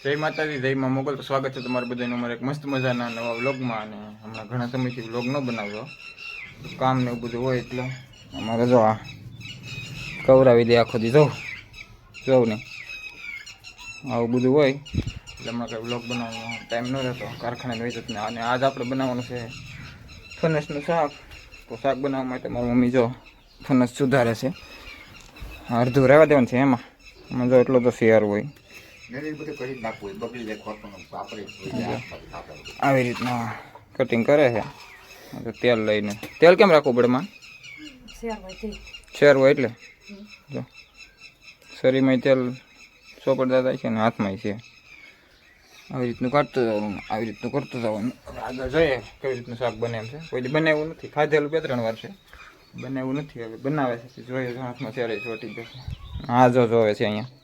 જય માતાજી, જય માં મોગલ. તો સ્વાગત છે તમારું બધાનું અમારે એક મસ્ત મજાના નવા વ્લોગમાં. અને હમણાં ઘણા સમયથી વ્લોગ ન બનાવ્યો કામ ને એવું બધું હોય એટલે અમારે જો આ કવરાવી દે આખો દી. જવું જવું નહીં આવું બધું હોય એટલે હમણાં કંઈ વ્લોગ બનાવવાનો ટાઈમ ન રહેતો. કારખાને વહી જતો અને આજ આપણે બનાવવાનું છે ફનસનું શાક. તો શાક બનાવવા માટે મારી મમ્મી જો ફનસ સુધારે છે. અડધું રહેવા દેવાનું છે એમાં. એમાં જો એટલો તો શિયાર હોય. આવી રીતના કટિંગ કરે છે? તો તેલ લઈને. તેલ કેમ રાખવું પડે માં શેર હોય એટલે? જો. શરીરમાં તેલ ચોપડતા થાય છે ને હાથમાં છે. આવી રીતનું કાઢતું જવાનું આવી રીતનું કરતું જવાનું. આગળ જોઈએ કેવી રીતનું શાક બને એમ છે. કોઈ દી બનાવ્યું નથી. ખાધેલું બે ત્રણ વાર છે. બનાવ્યું નથી હવે બનાવે છે. જોઈએ હાથમાં ત્યારે ચોટી જશે. હા જો જોવે છે અહીંયા.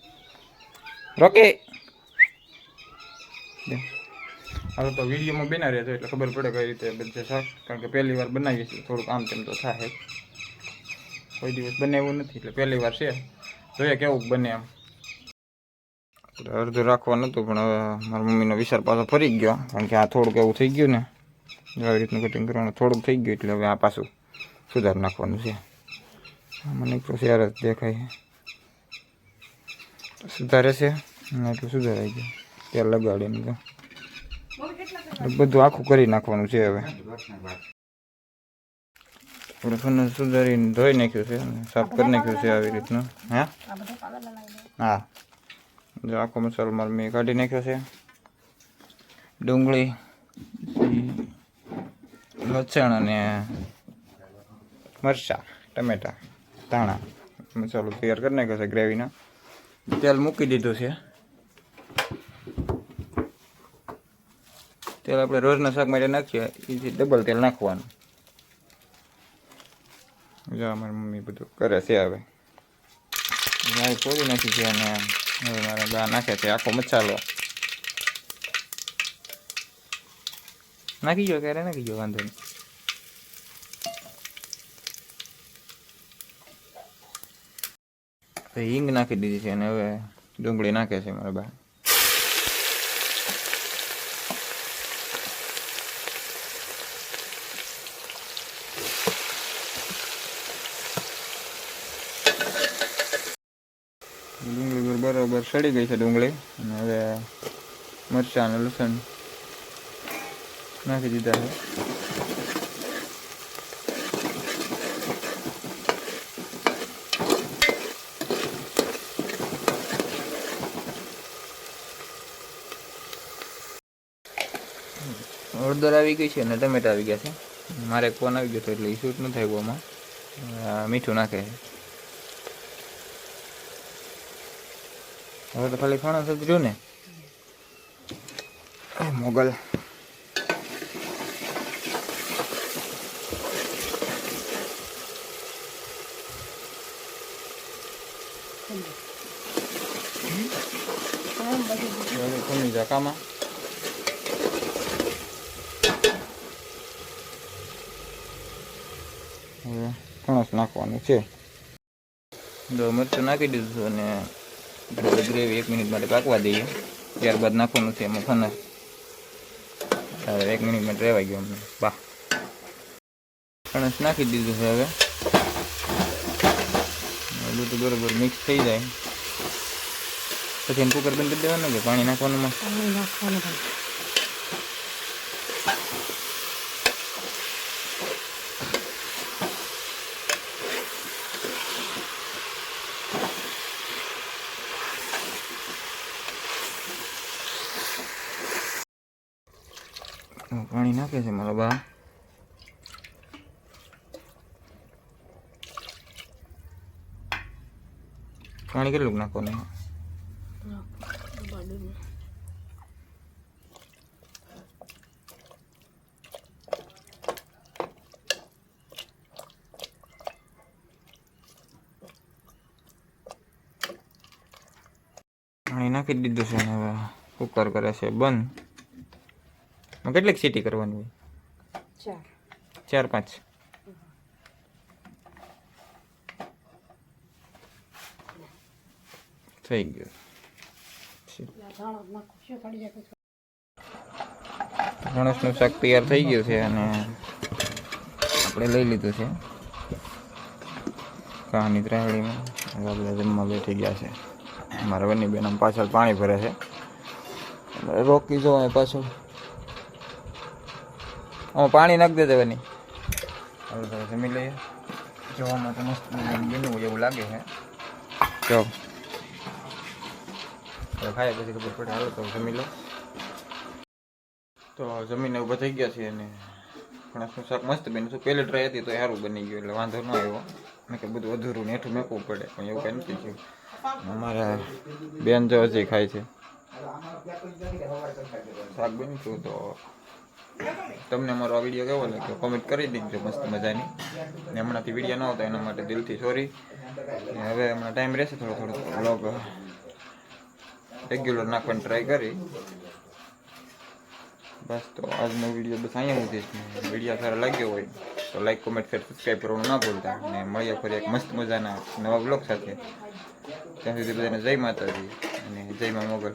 રોકી. હવે તો વિડીયોમાં બના રહેતો એટલે ખબર પડે કઈ રીતે બધે શાક કારણ કે પહેલી વાર બનાવીએ છીએ. થોડુંક આમ તેમ તો થાય. કોઈ દિવસ બનાવ્યું નથી એટલે પહેલી વાર છે. જોઈએ કેવું બને એમ. અડધું રાખવા નહોતું પણ હવે મારા મમ્મીનો વિચાર પાછો ફરી ગયો. કારણ કે આ થોડુંક એવું થઈ ગયું ને આવી રીતનું કટિંગ કરવાનું થોડુંક થઈ ગયું એટલે હવે આ પાછું સુધાર નાખવાનું છે. મને તો શેર જ દેખાય. છે સુધારે છે? અને એટલું સુધારાઈ ગયું. તેલ લગાડીને તો બધું આખું કરી નાખવાનું છે હવે. ફોન સુધારીને ધોઈ નાખ્યું છે સાફ કરી નાખ્યું છે આવી રીતનું. હે? હા. જો આખો મસાલો મારે મેં કાઢી નાખ્યો છે. ડુંગળી, લસણ અને મરચાં, ટમેટા, ધાણા. મસાલો તૈયાર કરી નાખ્યો છે ગ્રેવીના. તેલ મૂકી દીધું છે. તેલ આપણે રોજના શાક માટે નાખીએ એથી ડબલ તેલ નાખવાનું. જો અમારી મમ્મી બધું કરે છે હવે. ગાય તોડી નાખી છે અને હવે મારા બા નાખે છે, આખો મસાલો નાખી ગયો ક્યારે? નાખી ગયો, વાંધો નહીં. તો હિંગ નાખી દીધી છે અને હવે ડુંગળી નાખે છે મારા બા. ડુંગળી બરોબર સડી ગઈ છે ડુંગળી. અને હવે મરચાં અને લસણ નાખી દીધા છે. હળદર આવી ગઈ છે અને ટમેટા આવી ગયા છે. મારે એક ફોન આવી ગયો હતો એટલે શૂટ ન થાય ગોમાં મીઠું નાખે છે. હવે તો ખાલી ફણસ જ રહ્યું ને. મોગલ. હવે કોની ઝાકામાં હવે ફણસ નાખવાનું છે. તો મરચું નાખી દીધું અને ગ્રેવી એક મિનિટ માટે પાકવા દઈએ. ત્યારબાદ નાખવાનું છે એમાં ફનસ હવે એક મિનિટ માટે રહેવાઈ ગયો અમને. બા. ફણસ નાખી દીધું છે હવે. બધું બરોબર મિક્સ થઈ જાય. પછી એને કુકર બંધ કરી દેવાનું કે પાણી નાખવાનું માં? પાણી નાખે છે મારા બા પાણી કેટલું નાખવાનું પાણી નાખી દીધું છે અને હવે કુકર કરે છે બંધ આમાં કેટલીક સીટી કરવાની હોય? ચાર. પાંચ. થઈ ગયું. છે શાક તૈયાર થઈ ગયું છે અને આપણે લઈ લીધું છે. કાની ત્રાવડીમાં આપણે જમવા બેઠી ગયા છે. મારા બંને બેન પાછળ પાણી ભરે છે. રોકી જો અહીં પાછળ. આમાં પાણી નાખી દેજે બની હવે તો જમી લઈએ. જોવામાં તો મસ્ત મજાનું એવું લાગે છે. જો. ખાય પછી ખબર પડે. હાલો, તો જમી લો. તો જમીન ઊભા થઈ ગયા છે અને ફણસનું શાક મસ્ત બન્યું હતું. પહેલી ટ્રાય હતી તો સારું બની ગયું, એટલે વાંધો ન આવ્યો. મેં કે બધું અધૂરું ને હેઠું મેકવું પડે, પણ એવું કંઈ નથી થયું. અમારા બેન જો હજી ખાય છે. શાક બન્યું હતું તો તમને મારો આ વીડિયો કેવો લાગ્યો? કોમેન્ટ કરી દીધો મસ્ત મજાની. ને હમણાંથી વીડિયો ન આવતો એના માટે દિલથી સોરી હવે હમણાં ટાઈમ રહેશે થોડો થોડો. બ્લોગ રેગ્યુલર નાખવાની ટ્રાય કરી. બસ તો આજનો વીડિયો બસ અહીંયા સુધી જ વીડિયો સારો લાગ્યો હોય તો લાઈક કોમેન્ટ શેર સબસ્ક્રાઈબ કરવાનું ના ભૂલતા. અને મળીએ ફરી એક મસ્ત મજાના નવા બ્લોગ સાથે. ત્યાં સુધી બધાને જય માતાજી અને જય મા મોગલ.